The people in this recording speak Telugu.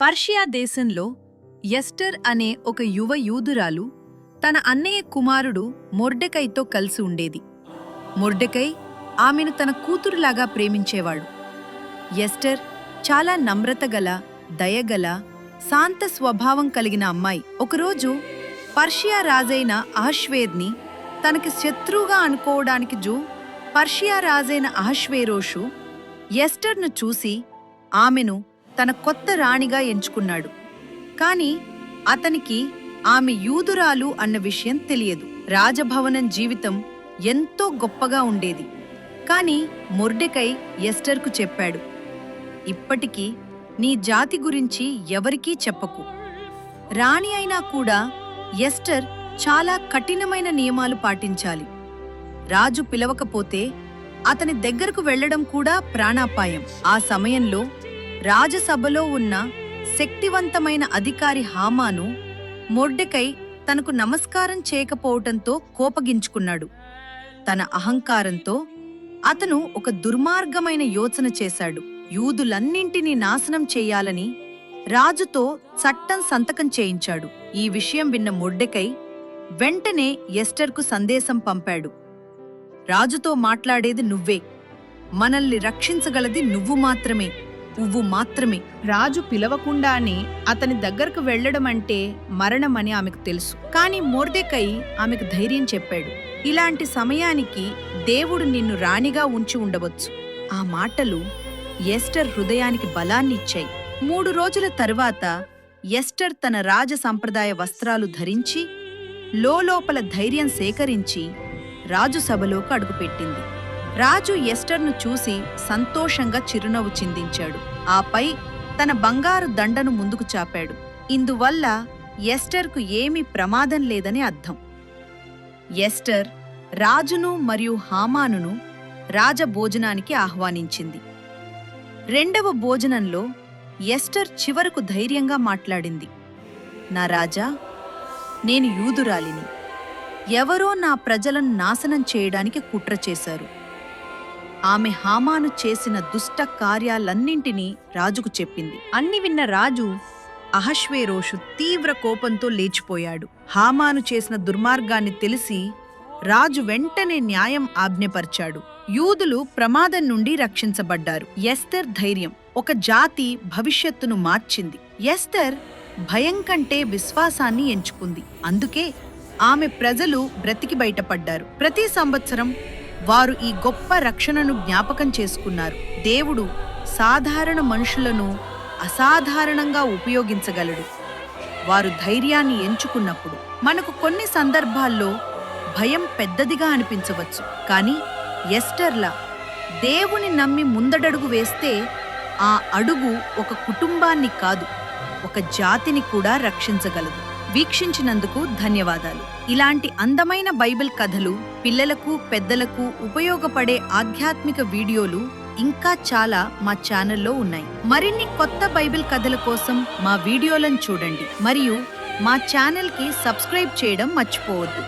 పర్షియా దేశంలో ఎస్టర్ అనే ఒక యువ యూదురాలు తన అన్నయ్య కుమారుడు మొర్డెకైతో కలిసి ఉండేది. మొర్డెకై ఆమెను తన కూతురులాగా ప్రేమించేవాడు. ఎస్టర్ చాలా నమ్రతగల దయగల శాంత స్వభావం కలిగిన అమ్మాయి. ఒకరోజు పర్షియా రాజైన అహశ్వేద్ని తనకి శత్రువుగా అనుకోవడానికి జూ పర్షియా రాజైన అహశ్వేరోషు ఎస్టర్ను చూసి ఆమెను తన కొత్త రాణిగా ఎంచుకున్నాడు. కాని అతనికి ఆమె యూదురాలు అన్న విషయం తెలియదు. రాజభవనం జీవితం ఎంతో గొప్పగా ఉండేది. కాని మొర్డెకై ఎస్టర్కు చెప్పాడు ఇప్పటికీ నీ జాతి గురించి ఎవరికీ చెప్పకు. రాణి అయినా కూడా ఎస్టర్ చాలా కఠినమైన నియమాలు పాటించాలి. రాజు పిలవకపోతే అతని దగ్గరకు వెళ్ళడం కూడా ప్రాణాపాయం. ఆ సమయంలో రాజసభలో ఉన్న శక్తివంతమైన అధికారి హామాను మొడ్డెకై తనకు నమస్కారం చేయకపోవటంతో కోపగించుకున్నాడు. తన అహంకారంతో అతను ఒక దుర్మార్గమైన యోచన చేశాడు. యూదులన్నింటినీ నాశనం చేయాలని రాజుతో చట్టం సంతకం చేయించాడు. ఈ విషయం విన్న మొడ్డెకై వెంటనే ఎస్టర్కు సందేశం పంపాడు. రాజుతో మాట్లాడేది నువ్వే. మనల్ని రక్షించగలది నువ్వు మాత్రమే. నువ్వు మాత్రమే. రాజు పిలవకుండానే అతని దగ్గరకు వెళ్ళడం అంటే మరణమని ఆమెకు తెలుసు. కానీ మోర్దెకై ఆమెకు ధైర్యం చెప్పాడు. ఇలాంటి సమయానికి దేవుడు నిన్ను రాణిగా ఉంచి ఉండవచ్చు. ఆ మాటలు ఎస్టర్ హృదయానికి బలాన్నిచ్చాయి మూడు రోజుల తరువాత ఎస్టర్ తన రాజ సంప్రదాయ వస్త్రాలు ధరించి లోలోపల ధైర్యం సేకరించి రాజు సభలోకి అడుగుపెట్టింది. రాజు ఎస్టర్ను చూసి సంతోషంగా చిరునవ్వు చిందించాడు. ఆపై తన బంగారు దండను ముందుకు చాపాడు. ఇందువల్ల ఎస్టర్కు ఏమీ ప్రమాదం లేదని అర్థం. ఎస్టర్ రాజును మరియు హామానును రాజభోజనానికి ఆహ్వానించింది. రెండవ భోజనంలో ఎస్టర్ చివరకు ధైర్యంగా మాట్లాడింది. నా రాజా నేను యూదురాలిని. ఎవరో నా ప్రజలను నాశనం చేయడానికి కుట్ర చేశారు. ఆమె హామాను చేసిన దుష్ట కార్యాలన్నింటినీ రాజుకు చెప్పింది. అన్ని విన్న రాజు అహశ్వేరోషు తీవ్ర కోపంతో లేచిపోయాడు. హామాను చేసిన దుర్మార్గాన్ని తెలిసి రాజు వెంటనే న్యాయం ఆజ్ఞపరిచాడు. యూదులు ప్రమాదం నుండి రక్షించబడ్డారు. ఎస్తర్ ధైర్యం ఒక జాతి భవిష్యత్తును మార్చింది. ఎస్తర్ భయం కంటే విశ్వాసాన్ని ఎంచుకుంది. అందుకే ఆమె ప్రజలు బ్రతికి బయటపడ్డారు. ప్రతి సంవత్సరం వారు ఈ గొప్ప రక్షణను జ్ఞాపకం చేసుకున్నారు. దేవుడు సాధారణ మనుషులను అసాధారణంగా ఉపయోగించగలడు. వారు ధైర్యాన్ని ఎంచుకున్నప్పుడు మనకు కొన్ని సందర్భాల్లో భయం పెద్దదిగా అనిపించవచ్చు. కానీ ఎస్టర్లా దేవుని నమ్మి ముందడడుగు వేస్తే ఆ అడుగు ఒక కుటుంబాన్ని కాదు ఒక జాతిని కూడా రక్షించగలదు. వీక్షించినందుకు ధన్యవాదాలు. ఇలాంటి అందమైన బైబిల్ కథలు పిల్లలకు పెద్దలకు ఉపయోగపడే ఆధ్యాత్మిక వీడియోలు ఇంకా చాలా మా ఛానల్లో ఉన్నాయి. మరిన్ని కొత్త బైబిల్ కథల కోసం మా వీడియోలను చూడండి. మరియు మా ఛానల్కి సబ్స్క్రైబ్ చేయడం మర్చిపోవద్దు.